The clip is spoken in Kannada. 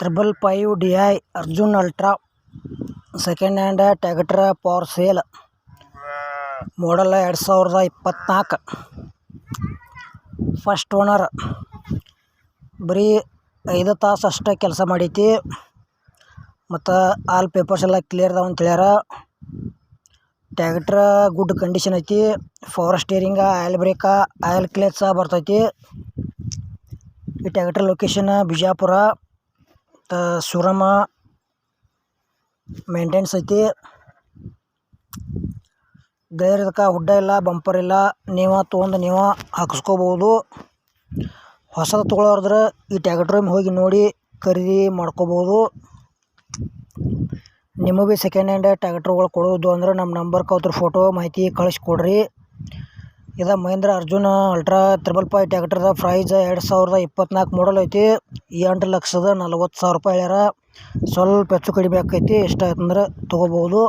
Triple five D I Arjun ultra second hand tractor power sale model ಎರಡು ಸಾವಿರದ ಇಪ್ಪತ್ತ್ನಾಲ್ಕು ಫಸ್ಟ್ ಓನರ್ ಬರೀ ಐದು ತಾಸು ಅಷ್ಟೇ ಕೆಲಸ ಮಾಡೈತಿ. ಮತ್ತು ಆಲ್ ಪೇಪರ್ಸ್ ಎಲ್ಲ ಕ್ಲಿಯರ್ ಅದಾವ ಅಂತ ಹೇಳ್ಯಾರ. ಟ್ಯಾಕ್ಟ್ರ ಗುಡ್ ಕಂಡೀಷನ್ ಐತಿ. Power steering oil brake oil clutch ಬರ್ತೈತಿ. ಈ ಟ್ರ್ಯಾಕ್ಟರ್ ಲೊಕೇಶನ್ ಬಿಜಾಪುರ ಸುರಮ ಮೇಂಟೆನ್ಸ್ ಐತಿ. ಗೈರ್ದಕ್ಕೆ ಹುಡ್ಡ ಇಲ್ಲ ಬಂಪರ್ ಇಲ್ಲ. ನೀವು ತೊಗೊಂಡು ನೀವು ಹಾಕಿಸ್ಕೋಬೋದು ಹೊಸದು ತೊಗೊಳೋರ್ದ್ರೆ ಈ ಟ್ಯಾಕ್ಟ್ರಮ್ ಹೋಗಿ ನೋಡಿ ಖರೀದಿ ಮಾಡ್ಕೋಬೋದು ನಿಮಗೆ ಭೀ ಸೆಕೆಂಡ್ ಹ್ಯಾಂಡ್ ಟ್ಯಾಕ್ಟ್ರುಗಳು ಕೊಡೋದು ಅಂದ್ರೆ ನಮ್ಮ ನಂಬರ್ಗೆ ಅವ್ರ ಫೋಟೋ ಮಾಹಿತಿ ಕಳಿಸ್ಕೊಡ್ರಿ. ಇದು Mahindra Arjun ultra triple five ಟ್ಯಾಕ್ಟ್ರದ price ಎರಡು ಸಾವಿರದ ಇಪ್ಪತ್ನಾಲ್ಕು ಮಾಡಲ್ ಐತಿ. ಎಂಟು ಲಕ್ಷದ ನಲ್ವತ್ತು ಸಾವಿರ ರೂಪಾಯಿ ಹೇಳ್ಯಾರ. ಸ್ವಲ್ಪ ಹೆಚ್ಚು ಕಡಿಮೆ ಆಕೈತಿ. ಇಷ್ಟ ಅಂದ್ರೆ ತೊಗೋಬೋದು.